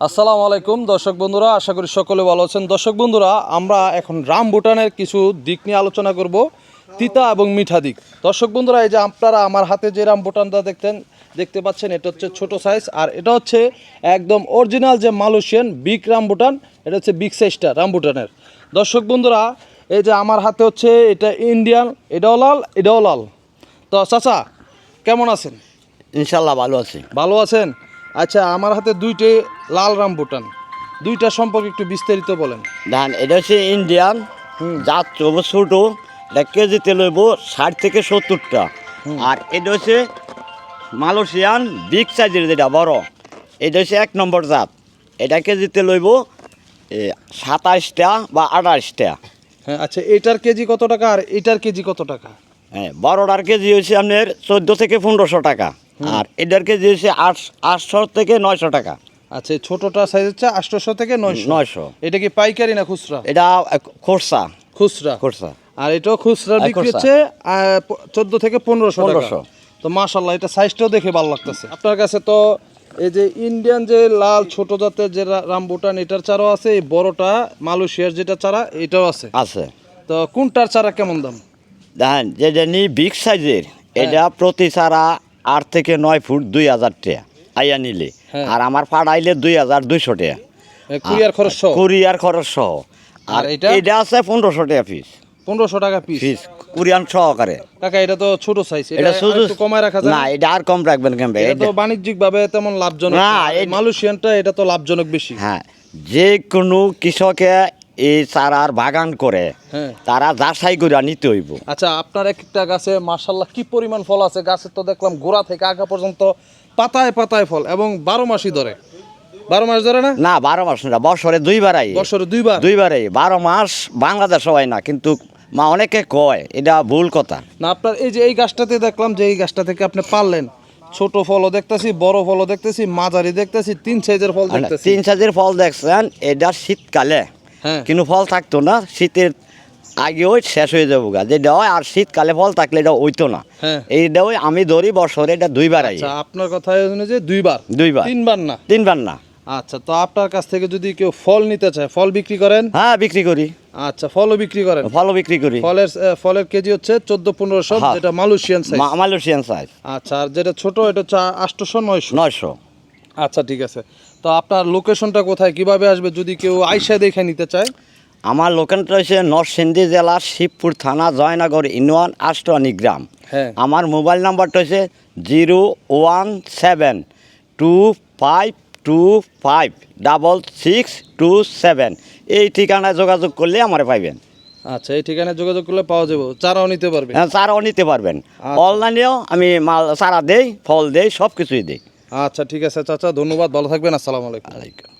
আসসালামু আলাইকুম দর্শক বন্ধুরা আশা করি সকলে ভালো আছেন। দর্শক বন্ধুরা আমরা এখন রাম ভুটানের কিছু দিক নিয়ে আলোচনা করব তিতা এবং মিঠা দিক। দর্শক বন্ধুরা এই যে আপনারা আমার হাতে যে রাম ভুটানটা দেখতেন দেখতে পাচ্ছেন এটা হচ্ছে ছোট সাইজ আর এটা হচ্ছে একদম অরিজিনাল যে মালয়েশিয়ান বিগ রাম ভুটান এটা হচ্ছে বিগ সাইজটা রাম ভুটানের দর্শক বন্ধুরা এই যে আমার হাতে হচ্ছে এটা ইন্ডিয়ান এটাও লাল এটাও লাল। তো চাচা কেমন আছেন? ইনশাল্লাহ ভালো আছি। ভালো আছেন? আচ্ছা আমার হাতে দুইটে লাল রাম ভুটান দুইটা সম্পর্কে একটু বিস্তারিত বলেন। ধান এটা হচ্ছে ইন্ডিয়ান জাত চব ছোট এটা কেজিতে লইব ষাট থেকে সত্তরটা। আর এটা হচ্ছে মালয়েশিয়ান বিগ সাইজের যেটা বড়। এটা হচ্ছে এক নম্বর জাত। এটা কেজিতে লইব এ, সাতাইশটা বা আঠাশটা হ্যাঁ আচ্ছা এটার কেজি কত টাকা আর এটার কেজি কত টাকা? হ্যাঁ বড়টার কেজি হচ্ছে আপনার চোদ্দ থেকে পনেরোশো টাকা। আর এটার কেজি হচ্ছে আট আটশো থেকে নয়শো টাকা। আচ্ছা ছোটটা সাইজ হচ্ছে আটশোশো থেকে নয়শো। নয়শো। এটা কি পাইকারি না খুচরা? এটা খরচা খুচরা। খরচা আর এটাও খুচরা বিক্রি হচ্ছে চোদ্দ থেকে পনেরোশো 1500 তো মাশাল্লাহ এটা সাইজটাও দেখে ভালো লাগতেছে। আপনার কাছে তো এই যে ইন্ডিয়ান যে লাল ছোট জাতের যে রামবুটান এটার চারাও আছে এই বড়টা মালয়েশিয়ার যেটা চারা এটাও আছে। আছে। তো কোনটার চারা কেমন দাম? দেখেন যেটা নি বিগ সাইজের এটা প্রতি চারা আট থেকে নয় ফুট দুই হাজার টাকা আইয়া নিলে। হ্যাঁ। আর আমার পাড়াইলে দুই হাজার দুইশো টাকা। কুরিয়ার খরচ সহ? কুরিয়ার খরচ সহ। আর এটা? এটা আছে পনেরোশো টাকা পিস পনেরোশো টাকা পিস পিস কুরিয়ান সহকারে। কাকা এটা তো ছোট সাইজ এটা শুধু কমায় রাখা যায়? না? এটা আর কম রাখবেন কেন ভাই? এটা তো বাণিজ্যিক ভাবে তেমন লাভজনক না, মালয়েশিয়ানটা এটা তো লাভজনক বেশি। হ্যাঁ যে কোনো কৃষকে এই চারার বাগান করে হ্যাঁ। তারা যাচাই করে নিতে হইব। আচ্ছা আপনার একটা গাছে মার্শাল্লাহ কি পরিমাণ ফল আছে? গাছের তো দেখলাম গোড়া থেকে আগা পর্যন্ত পাতায় পাতায় ফল এবং বারো মাসই ধরে। বারো মাস ধরে না? না বারো মাস না বছরে দুইবার আই বছরে দুইবার? দুইবারে বারো মাস বাংলাদেশ হয় না কিন্তু মা অনেকে কয় এটা ভুল কথা। না আপনার এই যে এই গাছটাতে দেখলাম যে এই গাছটা থেকে আপনি পারলেন ছোট ফলও দেখতেছি বড় ফলও দেখতেছি মাঝারি দেখতেছি তিন সাইজের ফল দেখতেছি। তিন সাইজের ফল দেখছেন এটা শীতকালে। কিন্তু ফল থাকতো না শীতের আগে ওই শেষ হয়ে যাব গা। যেটা হয় আর শীতকালে ফল থাকলে এটা হইতো না। হ্যাঁ। এইটা ওই আমি ধরি বছরে এটা দুইবার আই। আচ্ছা আপনার কথা অনুযায়ী দুইবার? দুইবার। তিনবার না? তিনবার না। আচ্ছা তো আপনার কাছ থেকে যদি কেউ ফল নিতে চায় ফল বিক্রি করেন? হ্যাঁ বিক্রি করি। আচ্ছা ফলও বিক্রি করেন? ফলও বিক্রি করি। ফলের ফলের কেজি হচ্ছে চোদ্দ পনেরোশো হ্যাঁ। যেটা মালয়েশিয়ান সাইজ মালয়েশিয়ান সাইজ আচ্ছা আর যেটা ছোট এটা হচ্ছে আটশোশো নয়শো। নয়শো। আচ্ছা ঠিক আছে। তো আপনার লোকেশনটা কোথায়? কীভাবে আসবে যদি কেউ আইসা দেখে নিতে চায়? আমার লোকেশনটা হচ্ছে নরসিংদী জেলার শিবপুর থানা জয়নগর ইউনিয়ন আষ্টআনি গ্রাম। হ্যাঁ। আমার মোবাইল নাম্বারটা হচ্ছে zero one seven two five two five double six two seven. এই ঠিকানায় যোগাযোগ করলে আমার পাইবেন। আচ্ছা এই ঠিকানায় যোগাযোগ করলে পাওয়া যাবে। চারাও নিতে পারবেন? হ্যাঁ, চারাও নিতে পারবেন। আচ্ছা। অনলাইনেও আমি মাল চারা দেই ফল দেই সব কিছুই দিই। আচ্ছা ঠিক আছে চাচা ধন্যবাদ ভালো থাকবেন আসসালামু আলাইকুম।